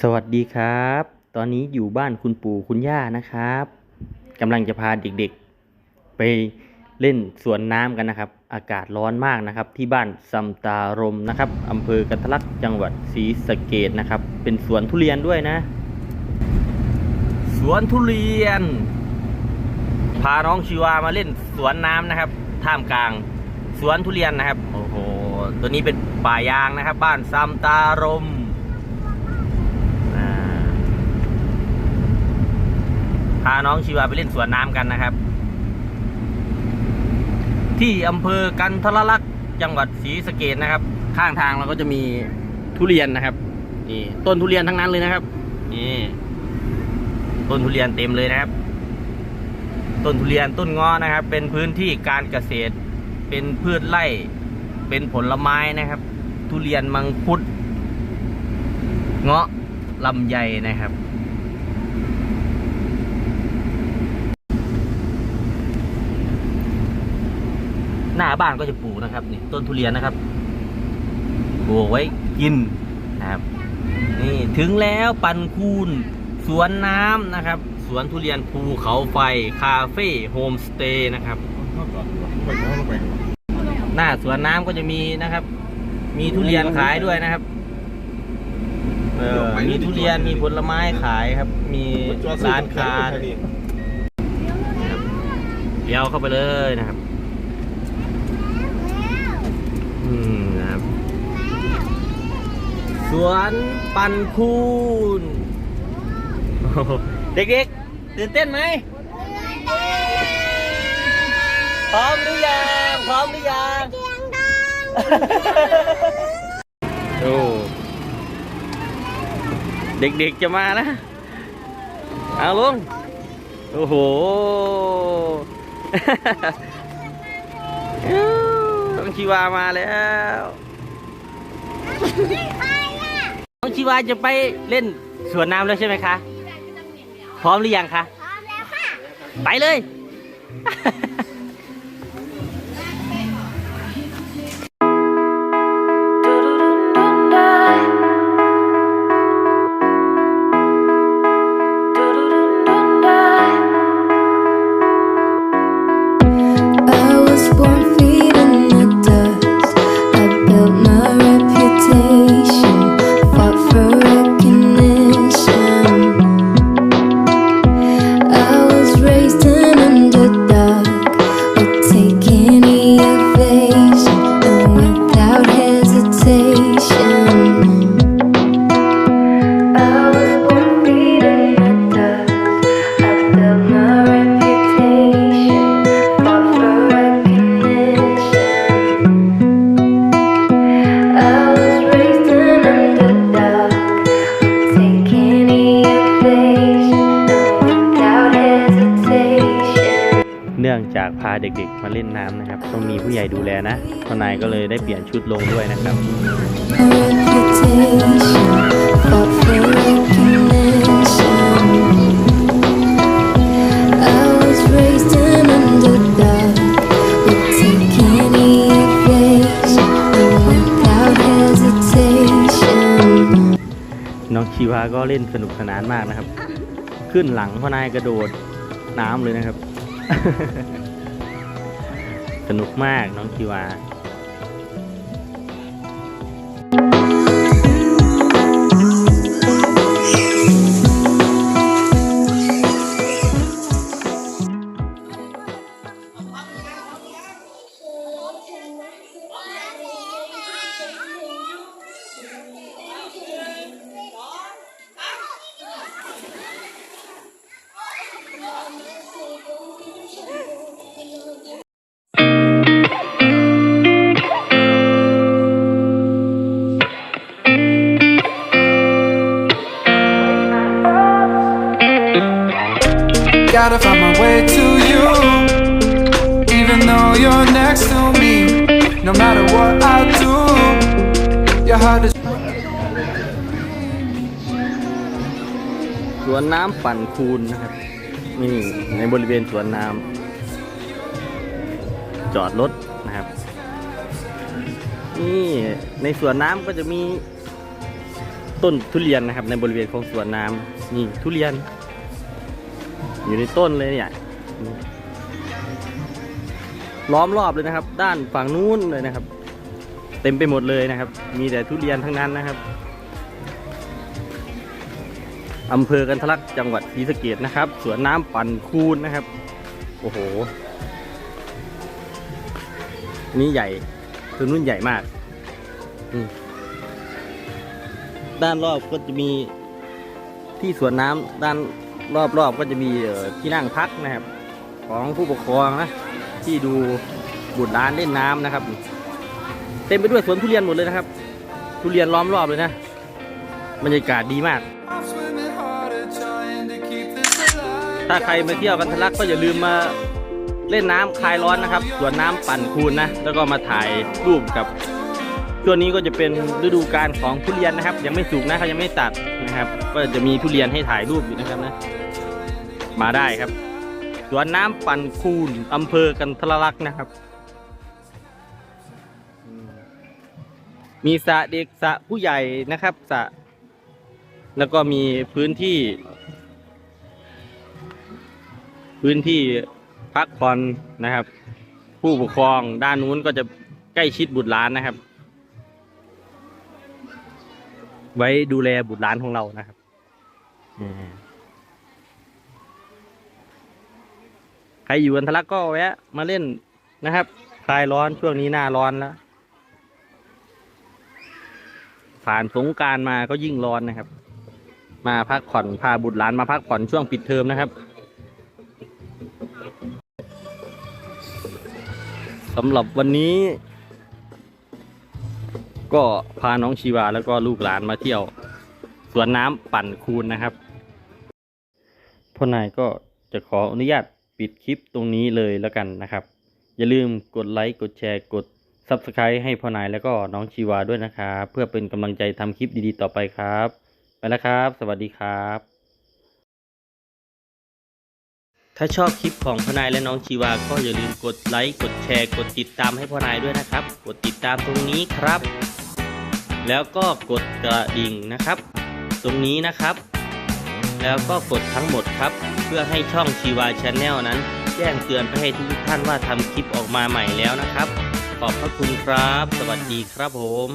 สวัสดีครับ ตอนนี้อยู่บ้านคุณปู่คุณย่านะครับกำลังจะพาเด็กๆ ไปเล่นสวนน้ำกันนะครับ อากาศร้อนมากนะครับ ที่บ้านซัมตารมนะครับอำเภอกันทลักจังหวัดศรีสะเกดนะครับ เป็นสวนทุเรียนด้วยนะ สวนทุเรียน พาน้องชิวามาเล่นสวนน้ำนะครับ ท่ามกลางสวนทุเรียนนะครับ โอ้โห ตัวนี้เป็นป่ายางนะครับ บ้านซัมตารม อ่า พาน้องชีวาไปเล่นสวนน้ำกันนะครับ ที่อำเภอกันทรลักษณ์จังหวัดศรีสะเกดนะครับ ข้างทางเราก็จะมีทุเรียนนะครับนี่ต้นทุเรียนทั้งนั้นเลยนะครับนี่ต้นทุเรียนเต็มเลยนะครับ ต้นทุเรียนต้นงอนะครับ เป็นพื้นที่การเกษตร เป็นพืชไร่เป็นผลไม้นะครับ ทุเรียนมังคุดเงาะลำไยนะครับ หน้าบ้านก็จะปลูกนะครับนี่ต้นทุเรียนนะครับปลูกไว้กินนะครับ นี่ถึงแล้วปันคูนสวนน้ำนะครับ สวนทุเรียนภูเขาไฟคาเฟ่โฮมสเตย์นะครับ หน้าสวนน้ำก็จะมีนะครับ มีทุเรียนขายด้วยนะครับเออมีทุเรียนมีผลไม้ขายครับ มีร้านค้าเดี๋ยวเข้าไปเลยนะครับ อืมนะครับ สวนปันคูนโอ้โหเด็กๆตื่นเต้นไหมพร้อมหรือยังพร้อมหรือยังโอ้เด็กๆจะมานะเอาลุงโอ้โหน้องชีวามาแล้ว น้องชีวาจะไปเล่นสวนน้ำแล้วใช่ไหมคะ พร้อมหรือยังคะไปเลย เด็กๆ มาเล่นน้ำนะครับ ต้องมีผู้ใหญ่ดูแลนะทนายก็เลยได้เปลี่ยนชุดลงด้วยนะครับ น้องชีวาก็เล่นสนุกสนานมากนะครับ ขึ้นหลังพ่อนายกระโดดน้ำเลยนะครับ สนุกมากน้องกีวา Gotta find my way to you. Even though you're next to me, no matter what I do, your heart is. สวนน้ำปั่นคูนนะครับนี่ในบริเวณสวนน้ำจอดรถนะครับ นี่ในสวนน้ำก็จะมีต้นทุเรียนนะครับ ในบริเวณของสวนน้ำนี่ทุเรียน อยู่ในต้นเลยเนี่ยล้อมรอบเลยนะครับ ด้านฝั่งนู้นเลยนะครับ เต็มไปหมดเลยนะครับ มีแต่ทุเรียนทั้งนั้นนะครับอำเภอกันทะลักจังหวัดศรีสะเกดนะครับ สวนน้ำปั่นคูนนะครับ โอ้โห นี่ใหญ่ตัวนู้นใหญ่มาก ด้านรอบก็จะมีที่สวนน้ำด้าน รอบๆก็จะมีที่นั่งพักนะครับ ของผู้ปกครองนะที่ดูบุตรหลานเล่นน้ำนะครับ เต็มไปด้วยสวนทุเรียนหมดเลยนะครับ ทุเรียนล้อมรอบเลยนะบรรยากาศดีมาก ถ้าใครมาเที่ยวกันทะลักก็อย่าลืมมาเล่นน้ำคลายร้อนนะครับสวนน้ำปั่นคูนนะแล้วก็มาถ่ายรูปกับ ช่วงนี้ก็จะเป็นฤดูกาลของทุเรียนนะครับ ยังไม่สุกนะเขายังไม่ตัดนะครับ ก็จะมีทุเรียนให้ถ่ายรูปอยู่นะครับนะ มาได้ครับสวนน้ำปั่นคูนอำเภอกันทะลักษ์นะครับมมีสระเด็กสระผู้ใหญ่นะครับสระแล้วก็มีพื้นที่ พื้นที่พักผ่อนนะครับ ผู้ปกครองด้านนู้นก็จะใกล้ชิดบุตรหลานนะครับ ไว้ดูแลบุตรหลานของเรานะครับอืมใครอยู่กันทะลักก็แวะ มาเล่นนะครับ คลายร้อนช่วงนี้หน้าร้อนแล้ว ผ่านสงกรารมาก็ยิ่งร้อนนะครับ มาพักผ่อนพาบุตรหลานมาพักผ่อนช่วงปิดเทอมนะครับสำหรับวันนี้ ก็พาน้องชีวาแล้วก็ลูกหลานมาเที่ยวสวนน้ำปั่นคูนนะครับพ่อนายก็จะขออนุญาตปิดคลิปตรงนี้เลยแล้วกันนะครับ อย่าลืมกดไลค์กดแชร์กด Subscribe ให้พ่อนายแล้วก็น้องชีวาด้วยนะครับเพื่อเป็นกำลังใจทำคลิปดีๆต่อไปครับ ไปแล้วครับ สวัสดีครับ ถ้าชอบคลิปของพ่อนายและน้องชีวา ก็อย่าลืมกดไลค์กดแชร์กดติดตามให้พ่อนายด้วยนะครับ กดติดตามตรงนี้ครับ แล้วก็กดกระดิ่งนะครับ ตรงนี้นะครับ แล้วก็กดทั้งหมดครับ เพื่อให้ช่องชีวาชาแนลนั้น แจ้งเตือนไปให้ทุกท่านว่าทำคลิปออกมาใหม่แล้วนะครับ ขอบพระคุณครับ สวัสดีครับผม